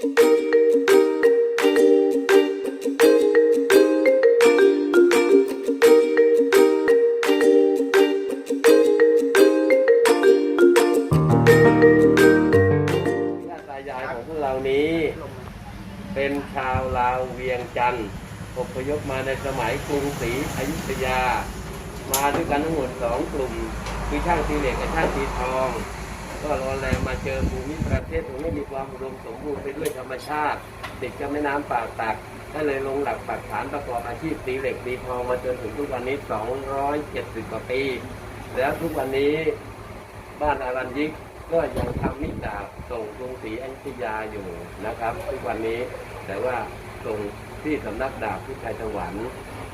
ญาติตายายของพวกเรานี้ เป็นชาวลาวเวียงจันทร์อพยพมาในสมัยกรุงศรีอยุธยา มาด้วยกันทั้งหมดสองกลุ่ม คือช่างตีเหล็กกับช่างตีทอง ก็ร้อนแรงมาเจอภูมิประเทศตรงนี้มีความอุดมสมบูรณ์ไปด้วยธรรมชาติ ติดกับแม่น้ำป่าตักก็เลยลงหลักปักฐานประกอบอาชีพตีเหล็กตีทองมาจนถึงทุกวันนี้ 270 กว่าปี แล้วทุกวันนี้บ้านอารัญยิกก็ยังทำมิตรดาบส่งกรุงศรีอยุธยาอยู่นะครับ ทุกวันนี้แต่ว่าส่งที่สำนักดาบที่ชัยสวรรค์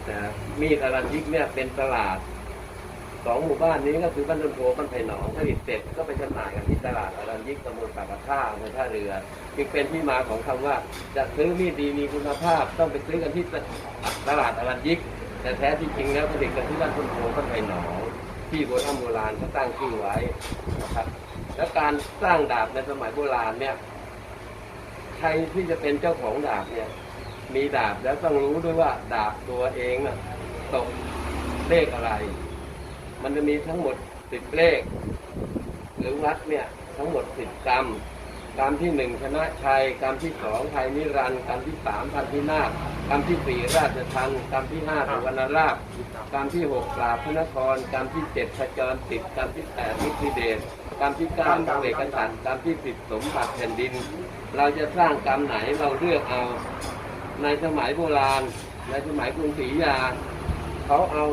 แต่มีดอารัญยิกเนี่ยเป็นตลาด สองหมู่บ้านนี้ก็คือบ้านต้นโพบ้านไผ่หนองผลิตเสร็จก็ไปจำหน่ายกันที่ตลาดอารัญยิกตำบลปากกระท่าอำเภอท่าเรือ จึงเป็นที่มาของคำว่าจะซื้อมีดดีมีคุณภาพต้องไปซื้อกันที่ตลาดอารัญยิก แต่แท้ที่จริงแล้วผลิตกันที่บ้านต้นโพบ้านไผ่หนองที่โบราณโบราณเขาตั้งชื่อไว้นะครับและการสร้างดาบในสมัยโบราณเนี่ยใครที่จะเป็นเจ้าของดาบเนี่ย มีดาบแล้วต้องรู้ด้วยว่าดาบตัวเองตกเลขอะไร มันจะมีทั้งหมดสิบเลข หรือวัดเนี่ยทั้งหมดสิบกรรมกรรมที่หนึ่งชนะชัยกรรมที่สองไทยนิรันดร์กรรมที่สามพันธินาถกรรมที่สี่ราชทันกรรมที่ห้าสุวรรณราชกรรมที่หกปราบพระนครกรรมที่เจ็ดขจรติดกรรมที่แปดนิธิเดชกรรมที่เก้าตังเวกษัตริย์กรรมที่สิบสมบัติแผ่นดิน เราจะสร้างกรรมไหนเราเลือกเอา ในสมัยโบราณ ในสมัยกรุงศรีอยุธยาเขาเอา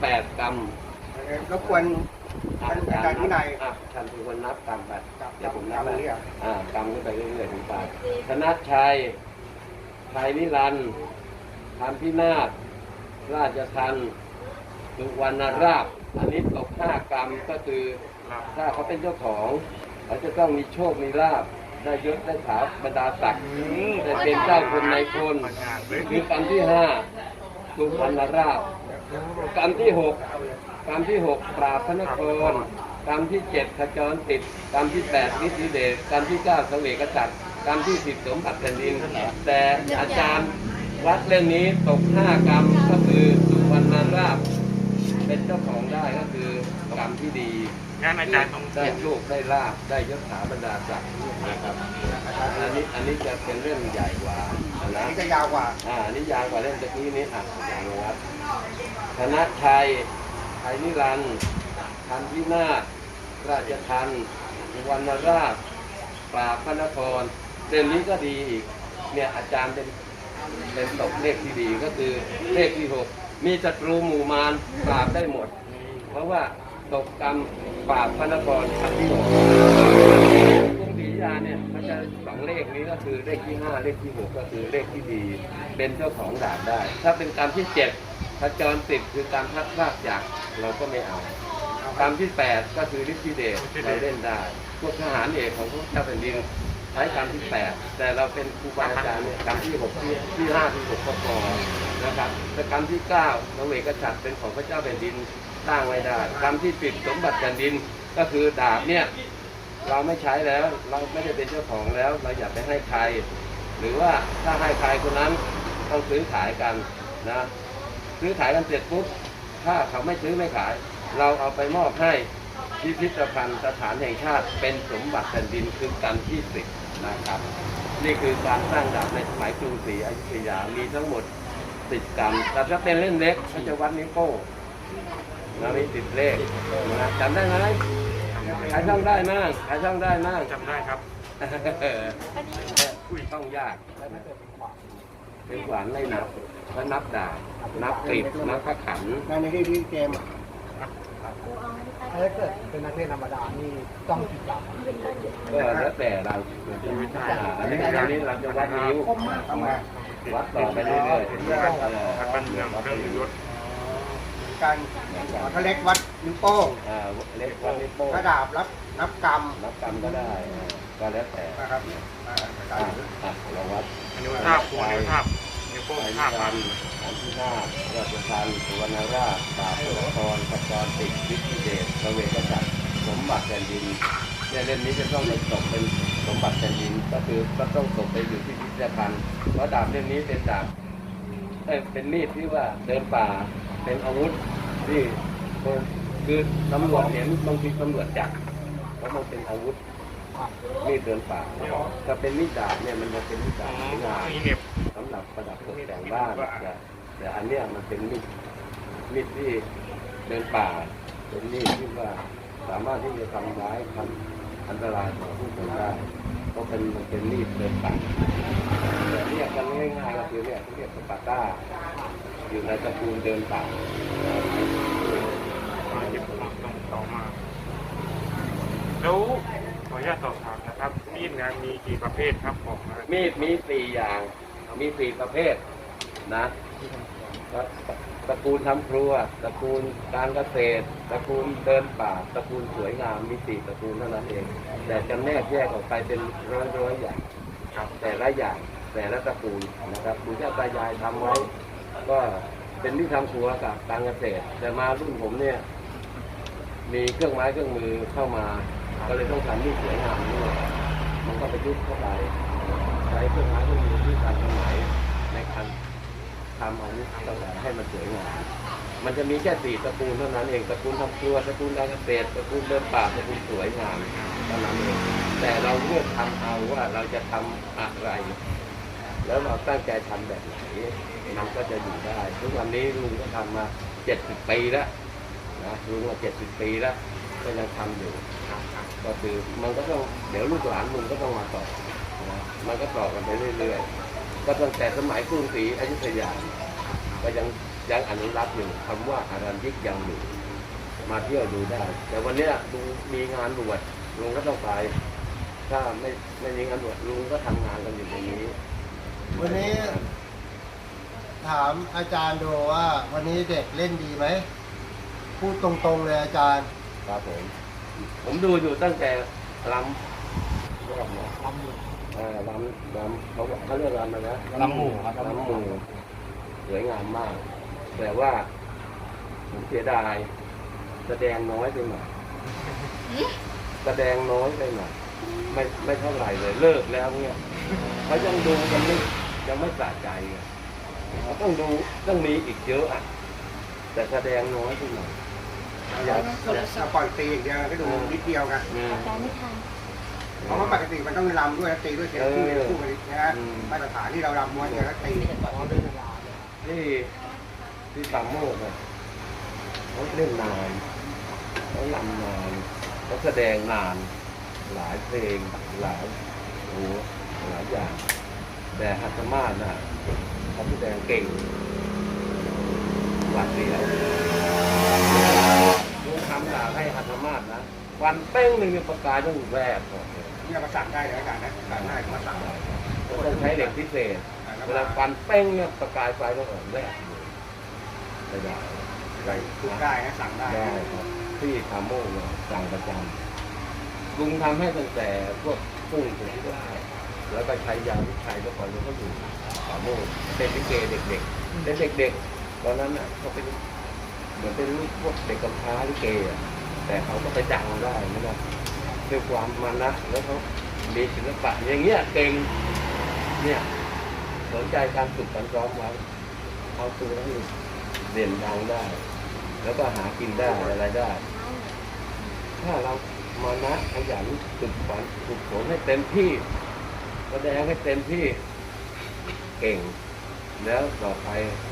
แปดกรรม รบกวนท่านอาจารย์วินัยอะท่านเป็นคนนับกรรมไปครับเดี๋ยวผมนับจำเรียกอ่ากรรมขึ้นไปเรื่อยๆถึงปลายธนชัยไทยนิรันดร์พันพินาศราชทันสุวรรณราชอันนี้ตกห้ากรรมก็คือถ้าเขาเป็นเจ้าของเขาจะต้องมีโชค มีลาบได้ยศได้ถาบรรดาศักดิ์ได้เป็นเจ้าคนในายคนคือกรรมที่ห้าสุวรรณราชกรรมที่หก กรรมที่หกปราบพระนครกรรมที่เจ็ดขจรติดกรรมที่แปดนิติเดชกรรมที่เก้าเสวกษัตริย์กรรมที่สิบสมบัติแผ่นดิน แต่อาจารย์วัดเรื่องนี้ตกห้ากรรมก็คือสุวรรณราชเป็นเจ้าของได้ก็คือกรรมที่ดีงั้นอาจารย์ต้องได้โชคได้ลาบได้ยศถาบรรดาศักดิ์นะครับอันนี้อันนี้จะเป็นเรื่องใหญ่กว่าอันนะนี้จะยาวกว่าอ่าอันนี้ยาวกว่าเรื่องตะกี้นี้อะอย่างนะครับธนชัย ไทยนิรันดร์ทันพินาศราชทันวรรณราชปราบพระนครเรื่องนี้ก็ดีอีก เนี่ยอาจารย์เป็นเป็นตกเลขที่ดีก็คือเลขที่หกมีศัตรูหมู่มารปราบได้หมด เพราะว่าตกกรรมปราบพระนครครั้งที่หกกรุงศรีอยุธยาเนี่ยมันจะสองเลขนี้ก็คือเลขที่ห้าเลขที่หกก็คือเลขที่ดี เป็นเจ้าของดาบได้ ถ้าเป็นกรรมที่เจ็ด พระจรติดคือการพัดพลากจากเราก็ไม่เอากรรมที่แปดก็คือฤทธิเดชเราเล่นได้พวกทหารเอกของพวกเจ้าแผ่นดินใช้กรรมที่แปดแต่เราเป็นครูบาอาจารย์เนี่ยกรรมที่หกที่ที่ห้าที่หกก็พอนะครับแต่กรรมที่เก้าพระเวกกษัตริย์เป็นของพระเจ้าแผ่นดินสร้างไม่ได้กรรมที่สิบสมบัติแผ่นดินก็คือดาบเนี่ยเราไม่ใช้แล้วเราไม่ได้เป็นเจ้าของแล้ว เราอย่าไปให้ใคร หรือว่าถ้าให้ใครคนนั้นต้องซื้อขายกันนะ ซื้อขายกันเสร็จปุ๊บถ้าเขาไม่ซื้อไม่ขาย เราเอาไปมอบให้พิพิธภัณฑ์สถานแห่งชาติเป็นสมบัติแผ่นดินคือกันที่สิบนะครับ นี่คือการสร้างดาบในสมัยกรุงศรีอยุธยามีทั้งหมดสิบกรรมแต่ถ้าเป็นเล่นเล็กเขาจะวัดนิ้วโป้งนะมีสิบเลขนะจำได้ไหมใครท่องได้มั่งใครท่องได้มั่งจำได้ครับอุ้ยต้องยากเป็นขวา นไม่นับแล้วนับดาบนับกรีบนับพระขันในในที่ที่เกมอะถ้าเกิดเป็นนักเรียนธรรมดานี่ต้องกี่กรัมก็แล้วแต่เราอ่าอันนี้อันนี้เราจะวัดนิ้วทำไงวัดต่อไปเรื่อยๆเออพักบ้านเมืองเครื่องยศการเขาเล็กวัดนิ้วโป้งอ่าเล็กวัดนิ้วโป้งกระดาบรับนับกรรมนับกรรมก็ได้อ่าก็แล้วแต่นะครับอ่าอ่าอะเราวัดอั นนี้ว่าภาพครูนิ้วภาพนิ้วโป้งทยภาพนิมารันดร์อันที่นาราชทันสุวรรณราชปราบพระนครขจรติดวิทธิเดชพระเวกษัตริย์สมบัติแผ่นดินเนี่ยเล่มนี้จะต้องไปตกเป็นสมบัติแผ่นดินก็คือก็ต้องส่งไปอยู่ที่พิพิธภัณฑ์เพราะดาบเล่มนี้เป็นดาบเอ้ยเป็นมีดที่ว่าเดินป่าเป็นอาวุธที่คนคือตำรวจเห็นบางทีตำรวจจับเพราะมันเป็นอาวุธ มีดเดินป่าถ้าเป็นมีดดาบเนี่ยมันจะเป็นมีดอ๋ดาอบสวยงามมีเหน็บสำหรับประดับตกแต่งบ้านแต่แต่อันเนี้ยมันเป็นมีดมีดที่เดินป่า เป็นมีดที่ว่าสามารถที่จะทำร้ายทำอันตรายต่อผู้คนได้เพราะเป็นมันเป็นมีดเดินป่าแต่เรียกกันง่ายๆก็คือเรียกเรียกสปาต้า อยู่ในตระกูลเดินป่ามาหยิบมาตรงต่อมาแล้วข ออนุญาตสอบถามนะครับ มีดเนี่ยมีกี่ประเภทครับผมมีดมีสี่อย่าง มีสี่ประเภทนะก็ตระกูลทำครัวตระกูลการเกษตรตระกูลเดินป่าตระกูลสวยงามมีสี่ตระกูลเท่านั้นเอง แต่จำแนกแยกออกไปเป็นร้อยร้อยๆอย่างครับแต่ละอย่างแต่ละตระกูลนะครับปู่ย่าตายายทำไว้ ก็เป็นที่ทำครัวกับการเกษตร แต่มารุ่นผมเนี่ย มีเครื่องไม้เครื่องมือเข้ามา ก็เลยต้องทำที่สวยงามด้วยมันก็ไปยุกต์เข้าไปใช้เครื่องไม้เครื่องมือที่ทันสมัยในการทำอาวุธต่างๆให้มันสวยงามมันจะมีแค่สี่ตระกูลเท่านั้นเองตระกูลทำครัวตระกูลการเกษตรตระกูลเดินป่าตระกูลสวยงามเท่านั้นเองแต่เราเลือกทำเอาว่าเราจะทำอะไร แล้วเราตั้งใจทำแบบไหนมันก็จะอยู่ได้ ทุกวันนี้ลุงก็ทำมาเจ็ดสิบปีแล้วนะลุงมาเจ็ดสิบปีแล้วก็ยังทำอยู่ ก็คือมันก็ต้องเดี๋ยวลูกหลานมึงก็ต้องมาต่อนะมันก็ต่อกันไปเรื่อยๆ ก็ตั้งแต่สมัยกรุงศรีอยุธยา ก็ยังยังอนุรักษ์อยู่คำว่าอารัญยิกยังอยู่มาเที่ยวดูได้ แต่วันเนี้ยลุงมีงานบวชลุงก็ต้องไป ถ้าไม่ไม่มีงานบวชลุงก็ทำงานกันอยู่ในนี้ วันนี้ ถามอาจารย์ดูว่า วันนี้เด็กเล่นดีไหมพูดตรงๆเลยอาจารย์ ครับผม ผมดูอยู่ตั้งแต่ลำเรียกว่าลำหมู่เอ่อลำลำเขาเขาเรียกลำอะไรนะลำหมู่ครับลำหมู่สวยงามมาก แต่ว่าผมเสียดาย แสดงน้อยไปหน่อยแสดงน้อยไปหน่อยไม่ไม่เท่าไหร่เลยเลิกแล้วเนี่ยเขายังดูยังไม่ยังไม่สะใจอะเขาต้องดูต้องมีอีกเยอะอะแต่แสดงน้อยไปหน่อย อยากเราปล่อยตีอย่างเดียวก็ดูนิดเดียวกันอืมอาจารย์ไม่ทันเพราะว่าปกติมันต้องรำด้วยตีด้วยเสียงคู่คู่กันนะฮะอืมมาตรฐานที่เรารำม้วนเนี่ยก็ตีอ๋อเป็นเวลาเลยที่ที่สามโมกเนี่ยเขาเล่นนานเขาลำนานเขาแสดงนาน หลายเพลงหลายโอ้โหหลายอย่าง แต่ฮัตถมาศน่ะเขาแสดงเก่งหวาดเสียวลุงทำดาบให้ฮัตถมาศนะวันเป้งหนึ่งเนี่ยประกายต้องแวบก่อนเลยเนี่ยมาสั่งได้เลยอาจารย์นะสั่งได้มาสั่งได้ต้องใช้เหล็กพิเศษเวลาฟันเป้งเนี่ยประกายไฟต้องออกแวบเลยไม่ได้ได้ทุกได้นะสั่งได้ได้ครับที่ทาโม่เนี่ยสั่งประจำลุงทำให้ตั้งแต่พวกกุ้งถึงได้แล้วก็ใช้ยาวิชัยแล้วก่อนแลุงก็อยู่ทาโม่เป็นลิเกเด็กๆเด็กๆตอนนั้นน่ะเขาเป็นเหมือนเป็นลูกพวกเด็กกำพร้าลิเกอะ แต่เขาก็ไปดังได้นะครับด้วยความมานะแล้วเขามีศิลปะอย่างเงี้ยเก่งเนี่ยสนใจการฝึกการซ้อมไว้เอาตัวให้เด่นดังได้ แล้วก็หากินได้อะไรได้ ถ้าเรามานะขยันฝึกฝนฝึกฝนให้เต็มที่แสดงให้เต็มที่เก่ง แล้วต่อไป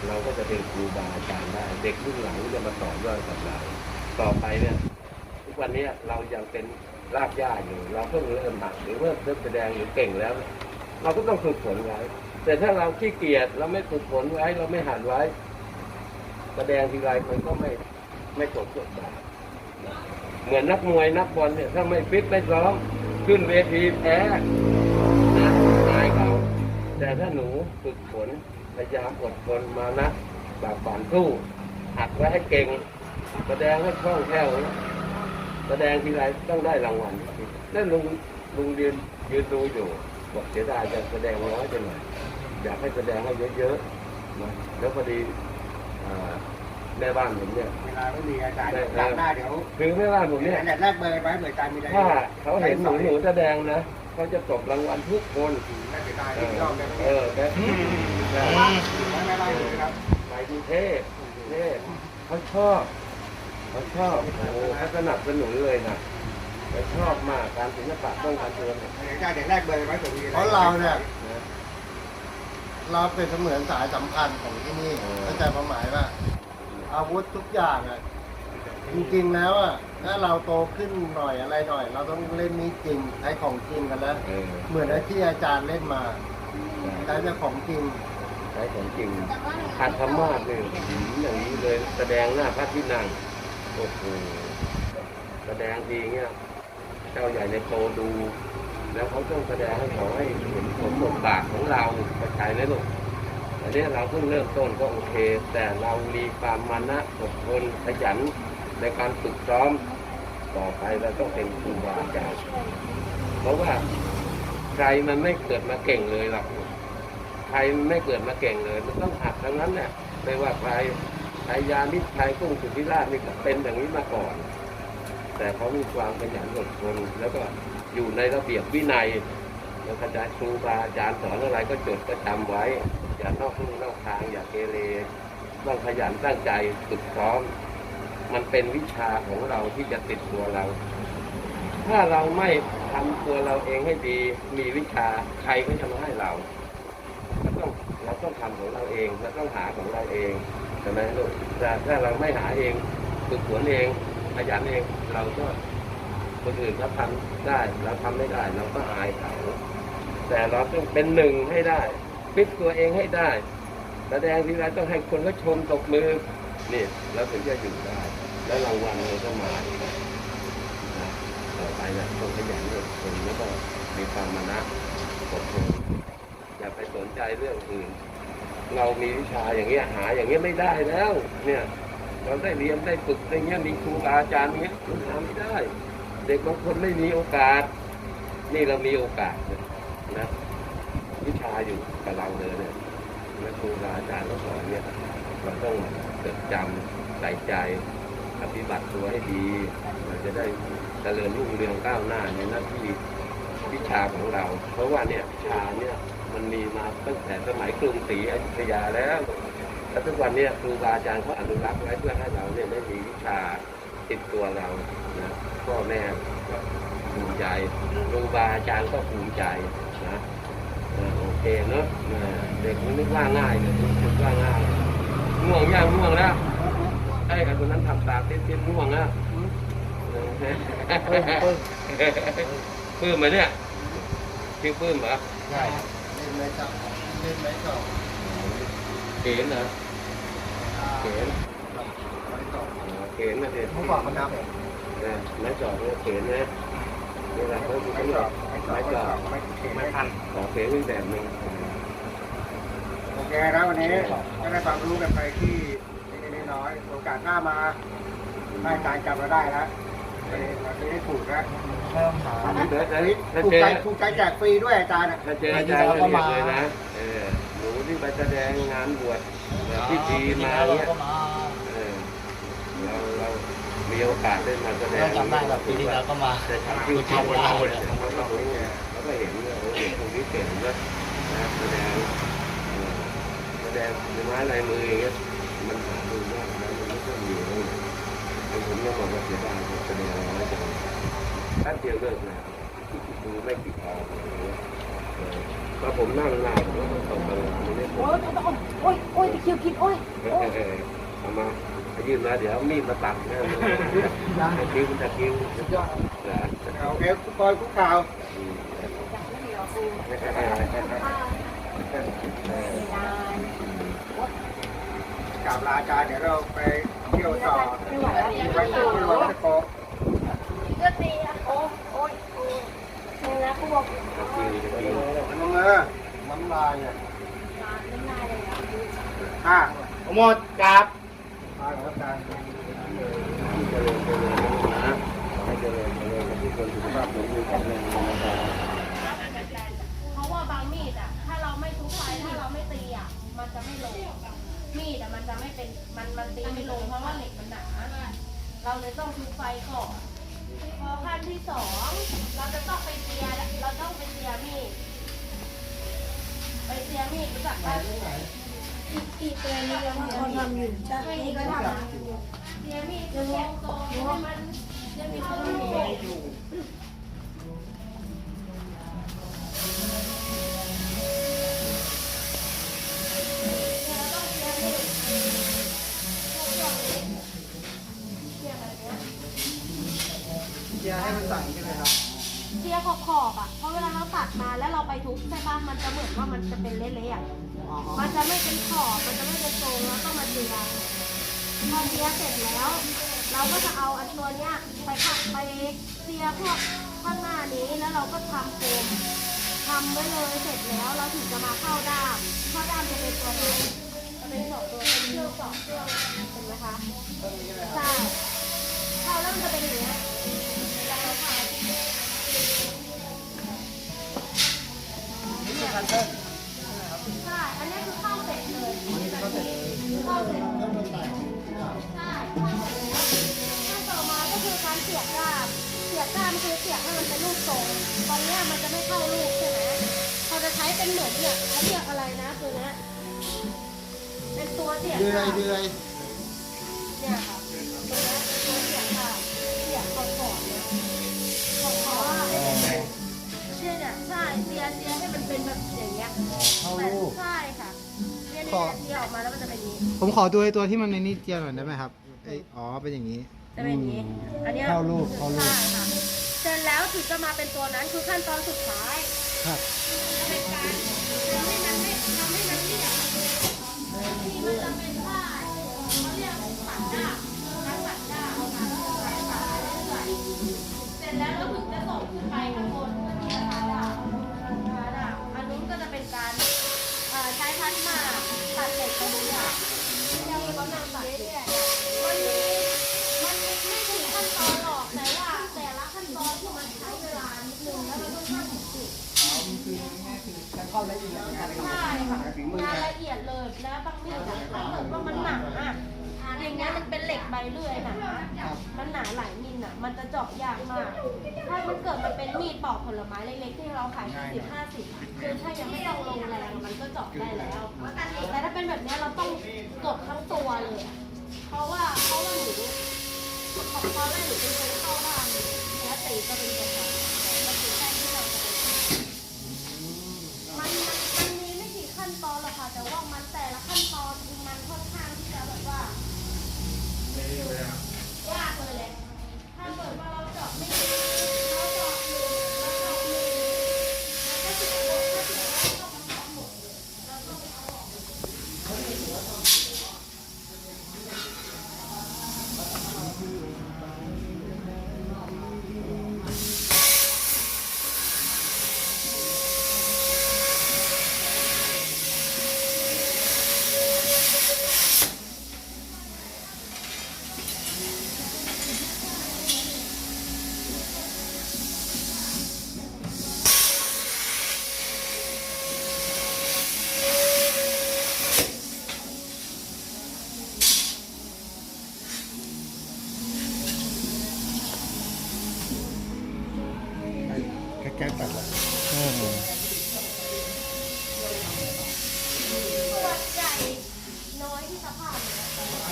เราก็จะเป็นครูบาอาจารย์ได้ เด็กรุ่นหลังจะมาต่อยอดกับเราต่อไปเนี่ย วันนี้เรายังเป็นรากหญ้าอยู่ เราเพิ่งเริ่มหัดหรือเริ่มเริ่มแสดงหรือเก่งแล้ว เราก็ต้องฝึกฝนไว้ แต่ถ้าเราขี้เกียจเราไม่ฝึกฝนไว้ เราไม่หัดไว้ แสดงทีไรมันก็ไม่ไม่สมบทบาทเหมือนนักมวยนักบอลเนี่ยถ้าไม่ฟิตไม่ซ้อมขึ้นเวทีแพ้นะอายเขาแต่ถ้าหนูฝึกฝนพยายามอดทนมานะบากฝันสู้หัดไว้ให้เก่งแสดงให้คล่องแคล่ว แสดงทีไรต้องได้รางวัลนั่นลุงลุงเรียนยืนดูอยู่บอกเสียดายจะแสดงน้อยไปหน่อยอยากให้แสดงให้เยอะๆนะแล้วพอดีอ่าแม่บ้านผมเนี่ยเวลาไม่มีอาจารย์สั่งได้เดี๋ยวคือแม่บ้านผมเนี่ยเนี่ยแรกเบอร์ไว้เบอร์อาจารย์มีอะไรถ้าเขาเห็นหนูหนูแสดงนะเขาจะตกรางวัลทุกคนน่าเสียดายเอที่อรอบกันเออแต่ไม่ไม่ได้เลยครับไปกรุงเทพกรุงเทพเขาชอบ เขาชอบโอ้เขาสนับสนุนเลยนะเขาชอบมากการศิลปะต้องการเตือนนะเดี๋ยวได้เด็กแรกเบอร์ไว้ตัวนี้เพราะเราเนี่ย เราเป็นเสมือนสายสำคัญของที่นี่เข้าใจความหมายว่า อาวุธทุกอย่างอะจริงๆแล้วอะถ้าเราโตขึ้นหน่อยอะไรหน่อย เราต้องเล่นนี้จริงใช้ของจริงกันแล้วเออเหมือนที่อาจารย์เล่นมาใช้แต่ของจริง ใช้ของจริงขาดธรรมาสเลยหืมอย่างนี้เลยแสดงหน้าพระที่นั่ง โอ้โหแสดงทีเงี้ยเจ้าใหญ่ในโตดู แล้วเขาต้องแสดงให้เขาให้เห็นผลบทบาทของเราเข้าใจไหมลูกอันนี้เราเพิ่งเริ่มต้นก็โอเค แต่เรามีความมานะอดทนขยันในการฝึกซ้อมต่อไปเราต้องเป็นครูบาอาจารย์เพราะว่าใครมันไม่เกิดมาเก่งเลยหรอกใครไม่เกิดมาเก่งเลย มันต้องหัดทั้งนั้นเนี่ยไม่ว่าใคร ไอยานิชัยกุ้งสุธิราชนี่ก็เป็นอย่างนี้มาก่อน แต่เขามีความขยันอดทนแล้วก็อยู่ในระเบียบวินัยแล้วอาจารย์ครูบาอาจารย์สอนอะไรก็จดก็จำไว้ อย่านอกลู่นอกทางอย่าเกเรต้องขยันตั้งใจฝึกซ้อม มันเป็นวิชาของเราที่จะติดตัวเรา ถ้าเราไม่ทำตัวเราเองให้ดี มีวิชาใครก็จะมาให้เราเราต้องเราต้องทำของเราเองเราต้องหาของเราเอง ช่ไหมลูกแต่ถ้าเราไม่หาเองฝึกฝนเองขยันเองเราก็คนอื่นเขาทำได้เราทำไม่ได้ เราก็อายเขาแต่เราต้องเป็นหนึ่งให้ได้ฟิตตัวเองให้ได้แสดงทีไรต้องให้คนเขาชมตบมือนี่เราถึงจะอยู่ได้ แล้วรางวัลมันก็มาต่อไปเนี่ยต้องขยันอดทนแล้วก็มีความมานะอดทนอย่าไปสนใจเรื่องอื่น เรามีวิชาอย่างเงี้ยหาอย่างเงี้ยไม่ได้แล้ว เนี่ย เราได้เรียนได้ฝึกอะไรเงี้ยมีครูอาจารย์เงี้ยมันหาไม่ได้ เด็กบางคนไม่มีโอกาส นี่เรามีโอกาสนะวิชาอยู่กับเราเลยเนี่ยแล้วครูอาจารย์ก็สอนเนี่ยเราต้องจดจำใส่ใจปฏิบัติตัวให้ดีเราจะได้เจริญรุ่งเรืองก้าวหน้าในหน้าที่วิชาของเรา เพราะว่าเนี่ยวิชาเนี่ย มันมีมาตั้งแต่สมัยกรุงศรีอยุธยาแล้วแต่ทุกวันเนี่ยครูบาอาจารย์เขาอนุรักษ์ไว้เพื่อให้เราเนี่ยได้มีวิชาติดตัวเรานะพ่อแม่ก็ภูมิใจครูบาอาจารย์ก็ภูมิใจนะเออโอเคเนอะเออเด็กมันนึกว่าง่ายเลยนึกว่าง่ายง่วงย่างง่วงแล้วไอ้ไอ้คนนั้นทำตาเต้นๆง่วงแล้วปื้มไหมเนี่ยชื่อปื้มเหรอใช่เล่ นไหมครับเล่นไหมก็เข็นเหรอเขนไม่ต่ออ๋อเข็นนะเด็กเมื่อก่อนมันนับเออไม้จอดเนี่ยเข็นนะเวลาเขาดูไม่เขาจจออดดไม่จอดไม้จอดไม่ทันขอเข็นอีกแบบหนึ่งโอเคแล้ววันนี้ก็ได้ความรู้กันไปที่นิดๆน้อยโอกาสหน้ามาได้การจำเราได้แล้ว เราจะได้ถูกแล้วเริ่มหา เดี๋ยวอันนี้ถ้าถูกเจอใจถูกใจแจกฟรีด้วยอาจารย์ถ้าเจออาจารย์ก็เรียกเลยนะเออหนูที่ไปแสดงงานบวชแบบพิธีมาเนี่ย เออเราเรามีโอกาสได้มาแสดงเราจำได้แบบปีที่แล้วก็มาแต่ทำคือทำเราเนี่ยเราเราเนี่ยเราก็เห็นว่าโอ้เด็กคนนี้เก่งนะนะแสดงเออแสดงในไม้ลายมืออย่างเงี้ยมันหาดูยากนะมันไม่ค่อยมีเลยแต่ ผมก็บอกว่าเสียดายผมแสดงน้อยจังแป๊บเดียวเลิกแล้วดูไม่กี่ตางเงี้ยเออพอผมนั่งนานผมก็ตกตลอดไม่ได้ผโอ้มยโอ้ยโอ้ยตะคริวกินโอ้ยเออเออเอามายื่นมาเดี๋ยวเอามีดมาตัดนะตะคิวตะคิวเหรอโอเคคุกคอยคุกข่าวกราบลาอาจารย์เดี๋ยวเราไป เที่ยวต่อไปที่วัดตะโกก็ตีอะโอ้ยโอ้ยโอ้ยนี่นะเขาบอกตะคิวตะคิวมันมือน้ำลายอะน้ำลายเลยอะห้าหมดกับพาของอาจารย์เจริญเจริญนะให้เจริญเจริญกับทุกคนสุขภาพสมบูรณ์แข็งแรงนะครับเพราะว่าบางมีดอะ ถ้าเราไม่ทุบไฟถ้าเราไม่ตีอะ มันจะไม่ลง มีดอะมันจะไม่เป็นมันมันตีไม่ลงเพราะว่าเหล็กมันหนาเราเลยต้องทุบไฟก่อนพอขั้นที่สองเราจะต้องไปเจียเราต้องไปเจียมีดไปเจียมีดรู้จักปะอีกตัวนี้เราทำอยู่ใช่นี่ก็ทำนะเจียมีดคือแกะตรงให้มันยังมีตัวอยู่ เจียให้มันสั่งใช่ไหมครับเจียขอบขอบๆอะเพราะเวลาเราตัดมาแล้วเราไปทุบใช่ปะมันจะเหมือนว่ามันจะเป็นเละๆอะมันจะไม่เป็นขอบมันจะไม่เป็นทรงแล้วก็มาเจียพอเจียเสร็จแล้ว เราก็จะเอาอันตัวเนี้ยไปผัดไปเจียพวกข้างหน้านี้แล้วเราก็ทำโฟมทำไว้เลยเสร็จแล้วเราถึงจะมาเข้าด้ามเข้าด้ามจะเป็นตัวนี้จะเป็นสองตัวเป็นเครื่องสองเครื่องเห็นไหมคะใช่เข้าแล้วมันจะเป็นอย่างเงี้ย ใช่ อันนี้คือข้าวเสร็จเลยข้าเสร็จเข้าเสร็จใช่ข้าเสร็จแล้วขั้นต่อมาก็คือการเสียบด้าม เสียบด้ามคือเสียบให้มันเป็นรูปทรงตอนนี้มันจะไม่เข้ารูปใช่ไหมเราจะใช้เป็นเหมือนเนี่ยเขาเรียกอะไรนะตัวเนี้ยเป็นตัวเสียบเดือยด้ามเดือยเนี่ยค่ะตัวนี้เป็นตัวเสียบ อย่างเงี้ยเข้ารูปใช่ค่ะเนี่ยขอ เนี่ยที่ออกมาแล้วมันจะเป็นอย่างนี้ ผมขอดูไอ้ตัวที่มันในนี้เจียหน่อยได้ไหมครับไอยอ๋อ เป็นอย่างนี้ จะเป็นอย่างนี้ อันเนี้ยเข้ารูปเข้ารูป ใช่ค่ะเสร็จแล้วถึงจะมาเป็นตัวนั้นคือขั้นตอนสุดท้ายครับจะเป็นการทำให้มันไม่ทำให้มันเรียบที่มันจะเป็น้วบางมีดอะถ้าเกิดว่ามันหนาอะอย่างเงี้ยมันเป็นเหล็กใบเลื่อยหนามันหนาหลายมิลอะมันจะเจาะยากมาก ถ้ามันเกิดมันเป็นมีดปอกผลไม้เล็กๆที่เราขาย40 50คือถ้ายังไม่ต้องลงแรงมันก็เจาะได้แล้ว แต่ถ้าเป็นแบบเนี้ยเราต้องกดทั้งตัวเลยอะเพราะว่าเพราะว่าหนูของตอนแรกหนูเป็นคนเข้าบ้านเนื้อตีก็เป็นคนเรามัน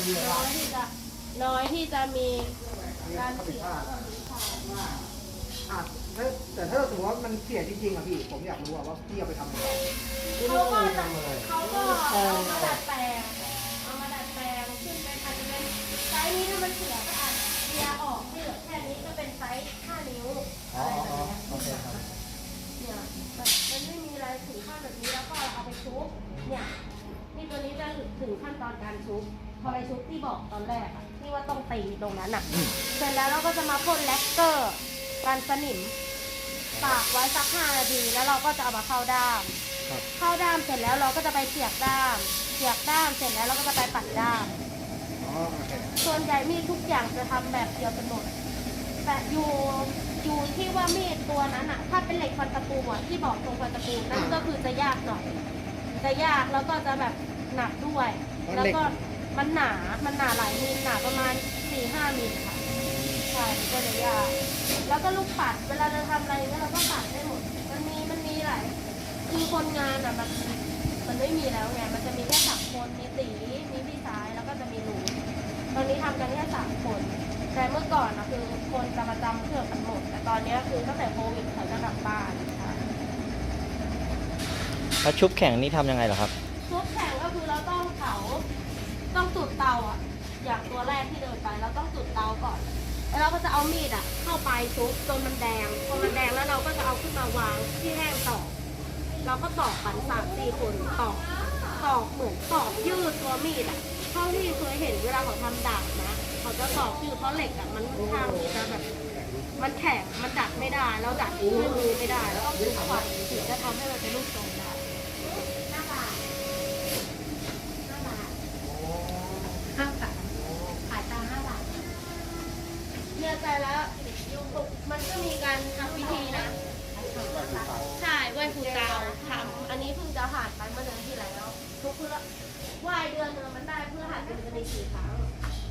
น้อยที่จะน้อยที่จะมีการเสียแบบนี้ค่ะอะถ้าแต่ถ้าสมมติว่ามันเสียจริงๆอะพี่ ผมอยากรู้อะว่าพี่เอาไปทำอะไรเขาก็จะเขาก็เอามาดัดแปลงเอามาดัดแปลงขึ้นเป็นอาจจะเป็นไซส์นี้ถ้ามันเสียก็อาจเสียออกที่เหลือแค่นี้ก็เป็นไซส์5นิ้วอะไรแบบนี้ยโอเคครับเนี่ยแบบมันไม่มีอะไรถึงขั้นแบบนี้แล้วก็เอาไปชุบเนี่ยนี่ตัวนี้จะถึงขั้นตอนการชุบ พอไปชุบที่บอกตอนแรกอะที่ว่าต้องตีตรงนั้นอะเสร็จแล้วเราก็จะมาพ่นแลกเกอร์กันสนิมตากไว้สักห้านาทีแล้วเราก็จะเอามาเข้าด้าม ครับ เข้าด้ามเสร็จแล้วเราก็จะไปเสียบด้ามเสียบด้ามเสร็จแล้วเราก็จะไปปัดด้าม อ๋อโอเคส่วนใหญ่มีดทุกอย่างจะทำแบบเดียวกันหมด แต่อยู่อยู่ที่ว่ามีดตัวนั้นอะถ้าเป็นเหล็กฟันตะปูอะที่บอกตรงฟันตะปูนั่นก็คือจะยากหน่อย จะยากแล้วก็จะแบบหนักด้วย แล้วก็ มันหนา มันหนาหลายมิลหนาประมาณสี่ห้ามิลค่ะคใช่มันก็เลยยากแล้วก็ลูกปัด เวลาเราทำอะไรเนี่ยเราก็ปัดได้หมด มันมี มันมีหลาย คือคนงานอะมัน มันไม่มีแล้วไง มันจะมีแค่สามคน มีตี มีพี่สาย แล้วก็จะมีหนู ตอนนี้ทำกันแค่สามคน แต่เมื่อก่อนนะคือคนจะประจำเพื่อกันหมด แต่ตอนเนี้ยคือตั้งแต่โควิดเขาจะกลับบ้านค่ะแล้วชุบแข็งนี่ทำยังไงเหรอครับ ชุบแข็งก็คือเราต้องเผา ต้องจุดเตาอะ อย่างตัวแรกที่เดินไปเราต้องจุดเตาก่อน แล้วเราก็จะเอามีดอะ เข้าไปชุบจนมันแดง พอมันแดงแล้วเราก็จะเอาขึ้นมาวางที่แห้งต่อ เราก็ตอกกันสามสี่คนตอกตอกเหมือนตอกยืดตัวมีดอะเท่าที่เคยเห็นเวลาเขาทำดาบนะ เขาจะตอกยืดเพราะเหล็กอะมันค่อนข้างที่จะแบบมันแข็งมันดัดไม่ได้ แล้วดัดด้วยมือไม่ได้ แล้วก็คุกควันถึงจะทำให้มันเป็นลูกทรงได้ห้าบาทห้าบาทห้าบาทขายตามห้าบาทเนี่ย ใจแล้วมันก็มีการทำพิธีนะ ใช่ไหว้ครูกาวทำอันนี้เพิ่งจะผ่านไปเมื่อเดือนที่แล้ว ทุกเพื่อไหว้เดือนนึงมันได้เพื่อหัดมันจะมีสี่ครั้ง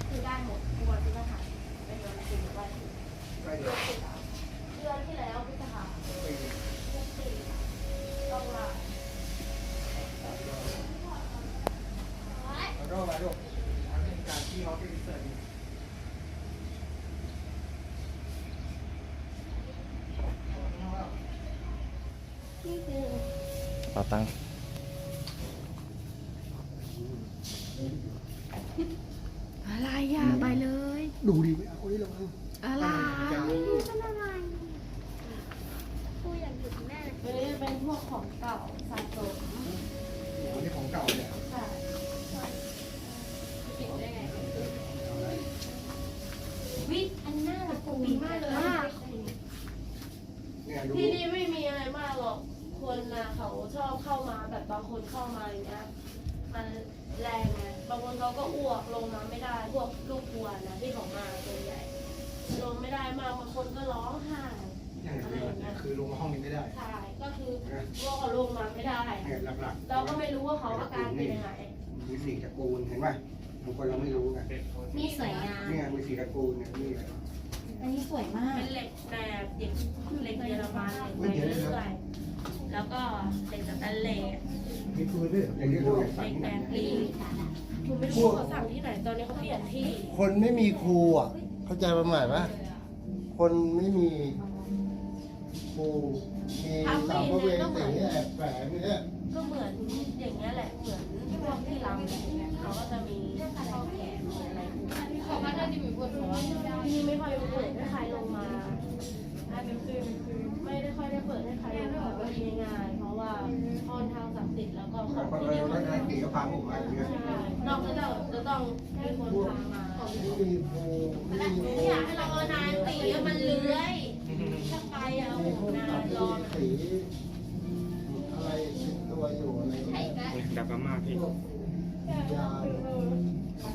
คือได้หมดทุกวันพฤหัสเป็นวันจริงไหว้ครูไม่เดือนที่แล้วเดือนที่แล้วพฤษภาทุกปีต้องมาขอโทษมาลูกอันนี้การที่เขาที่เสิร์ฟ นี่คือ ต่อตังค์ อะไรอะไปเลย ดูดิเอาคนนี้ลงมา อะไรเป็นอะไรกูอยากหยุดแม่เลยเป็นพวกของเก่าสะสม อันนี้ของเก่าเนี่ย ใช่ปิดได้ไงวิอันน่ารักกูมากเลย เนี่ยดู ที่นี่ไม่มีอะไรมากหรอก คนนะเขาชอบเข้ามาแบบบางคนเข้ามาอย่างเงี้ย มันแรงไง บางคนเขาก็อ้วกลงมาไม่ได้ พวกลูกวัวนะที่เขามาตัวใหญ่ ลงไม่ได้มากบางคนก็ร้องไห้ อย่างนี้คือลงมาห้องนี้ไม่ได้ ใช่ ก็คือพวกเขาลงมา ไม่ได้ เนี่ยหลักๆเราก็ไม่รู้ว่าเขาอาการเป็นยังไงมีสีตระกูลเห็นไหมบางคนเราไม่รู้ไงนี่สวยงาม เนี่ยมีสีตระกูลเนี่ยนี่แหละอันนี้สวยมาก เป็นเหล็กแบบเหล็กเหล็กเยอรมันเหล็กไปเรื่อยๆแล้วก็เหล็กสแตนเลสมีปืนด้วยอย่างนี้ด้วยเหล็กแบนลีคุณไม่รู้ว่าเขาสั่งที่ไหนตอนนี้เขาเปลี่ยนที่ คนไม่มีครูอะ เข้าใจประมาณว่าคนไม่มีครู มีสามพระเวรสีแอบแฝงเนี่ยก็เหมือนอย่างเงี้ยแหละ เหมือนพวกที่รำอย่างเงี้ยเขาก็จะมีข้าวแขกมีอะไรของมันจะมีบทหัวที่ไม่ค่อยเปิดให้ใครลงมาไม่ได้ค่อยได้เปิดให้ใครลงมาก็ดีง่ายๆเพราะว่าพรทางศักดิ์สิทธิ์แล้วก็ของคนที่นี่เราได้ตีกระพังผมมาอย่างเยใช่นอกจากจะต้องมีคนพามาไม่อยากให้เราเอานายตีแล้วมันเลื้อย ถ้าไปอะโอ้โหพวกนาตัดยรอสีอะไรติดตัวอยู่อะไรดับประมาพี่พวกยา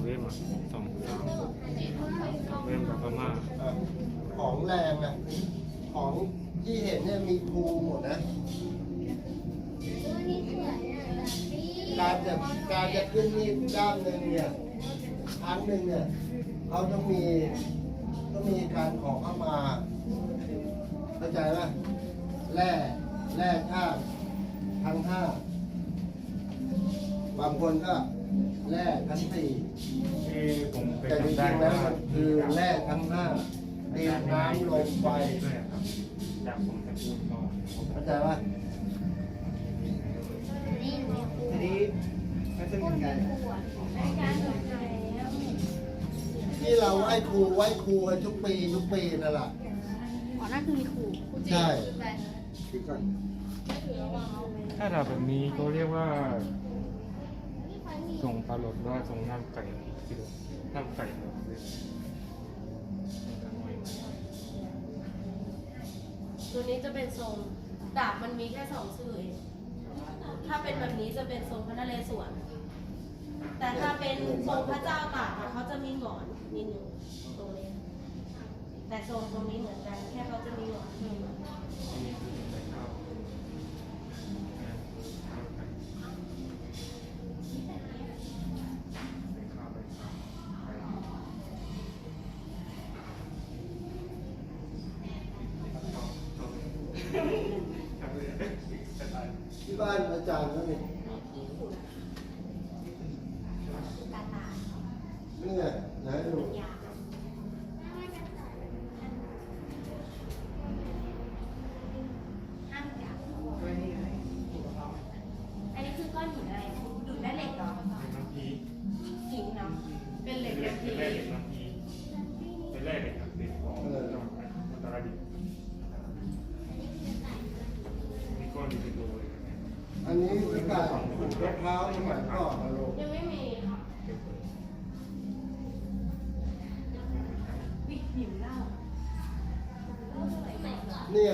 เว้ยมสองสามเว้ยดับประมาเอ่อของแรงอะของที่เห็นเนี่ยมีครูหมดนะ การจะการจะขึ้นมีดด้ามหนึ่งเนี่ยครั้งหนึ่งเนี่ยเขาต้องมีต้องมีการขอเข้ามา เข้าใจไหมแร่แร่ท่าตุทั้งท่าตุบางคนก็แร่ทั้งสี่ที่ผมเคยแต่จริทำได้งๆแล้วมันคือแร่ทั้งห้าดินน้ำลมไฟด้วยครับจากผมตระกูลก่อนเข้าใจปะทีนี้ไม่ใช่เป็นไงที่เราไหว้ครูไหว้ครูกันทุกปีทุกปีนั่นแหละ อ๋อนั่นคือมีครูใช่คือก่อนถ้าเราแบบนี้ก็เรียกว่าส่งปลาหลดหรือว่าส่งน้ำไก่ที่ดูน้ำไก่เราเลยตัวนี้จะเป็นทรงดาบมันมีแค่สองชื่อเองถ้าเป็นแบบนี้จะเป็นทรงพระนเรศวรแต่ถ้าเป็นทรงพระเจ้าตากอะเขาจะมีหงอนนิดหนึ่งตรงนี้ แต่โซนตรงนี้เหมือนกัน แค่เขาจะมีหนวดที่ที่บ้านอาจารย์นั่นี่ย เนี่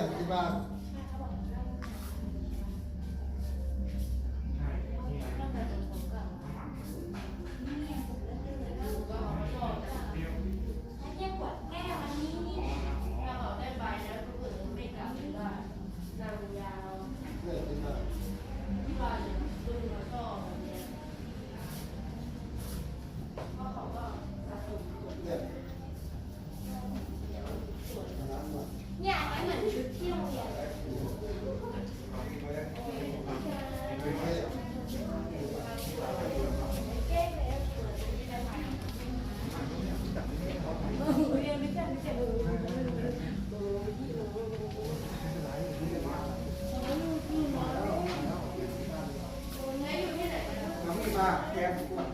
มาแกมกวน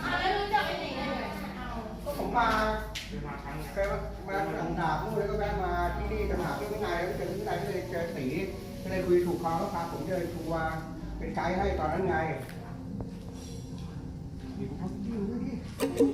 อ่าแล้วรู้จักไปไหนกันเลยก็ผมมาเคยมาหลังดาบนู่นแล้วก็แวะมาที่นี่กับหาพี่วินัยแล้วเจอพี่วินัยก็เลยเจอสีก็เลยคุยถูกคอแล้วพาผมเดินทัวร์เป็นไกด์ให้ตอนนั้นไงดี๋ดิ